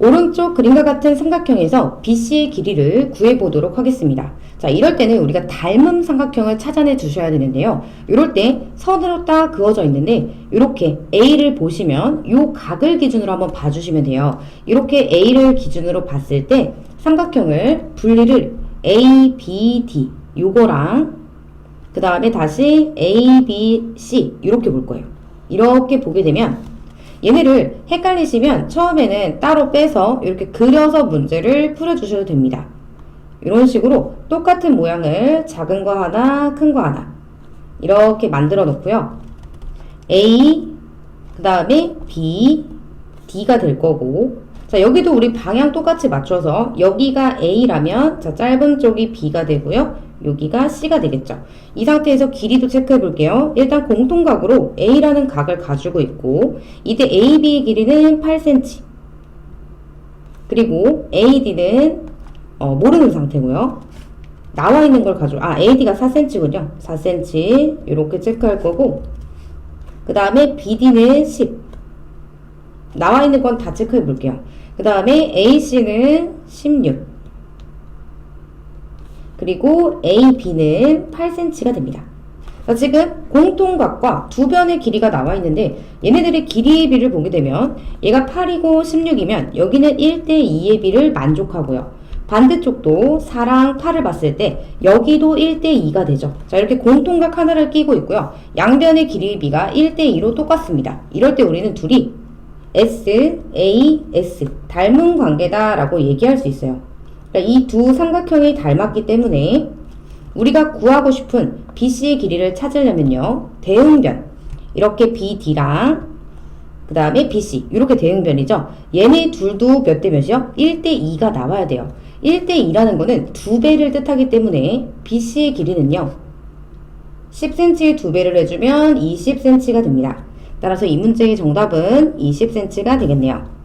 오른쪽 그림과 같은 삼각형에서 BC의 길이를 구해보도록 하겠습니다. 자, 이럴 때는 우리가 닮은 삼각형을 찾아내 주셔야 되는데요. 이럴 때 선으로 딱 그어져 있는데 이렇게 A를 보시면 이 각을 기준으로 한번 봐주시면 돼요. 이렇게 A를 기준으로 봤을 때 삼각형을 분리를 A, B, D 요거랑 그 다음에 다시 A, B, C 이렇게 볼 거예요. 이렇게 보게 되면 얘네를 헷갈리시면 처음에는 따로 빼서 이렇게 그려서 문제를 풀어주셔도 됩니다. 이런 식으로 똑같은 모양을 작은 거 하나, 큰 거 하나 이렇게 만들어 놓고요. A, 그 다음에 B, D가 될 거고 자 여기도 우리 방향 똑같이 맞춰서 여기가 A라면 자 짧은 쪽이 B가 되고요. 여기가 C가 되겠죠. 이 상태에서 길이도 체크해 볼게요. 일단 공통각으로 A라는 각을 가지고 있고 이때 AB의 길이는 8cm 그리고 AD는 어, 모르는 상태고요. 나와 있는 걸 가지고 아 AD가 4cm군요. 4cm 이렇게 체크할 거고 그 다음에 BD는 10 나와 있는 건 다 체크해 볼게요. 그 다음에 AC는 16 그리고 AB는 8cm가 됩니다. 자, 지금 공통각과 두 변의 길이가 나와 있는데 얘네들의 길이의 비를 보게 되면 얘가 8이고 16이면 여기는 1대 2의 비를 만족하고요. 반대쪽도 4랑 8을 봤을 때 여기도 1대 2가 되죠. 자 이렇게 공통각 하나를 끼고 있고요. 양변의 길이의 비가 1대 2로 똑같습니다. 이럴 때 우리는 둘이 S, A, S 닮은 관계다라고 얘기할 수 있어요. 이 두 삼각형이 닮았기 때문에 우리가 구하고 싶은 BC의 길이를 찾으려면요. 대응변 이렇게 BD랑 그 다음에 BC 이렇게 대응변이죠. 얘네 둘도 몇 대 몇이요? 1대 2가 나와야 돼요. 1대 2라는 거는 두 배를 뜻하기 때문에 BC의 길이는요. 10cm의 두 배를 해주면 20cm가 됩니다. 따라서 이 문제의 정답은 20cm가 되겠네요.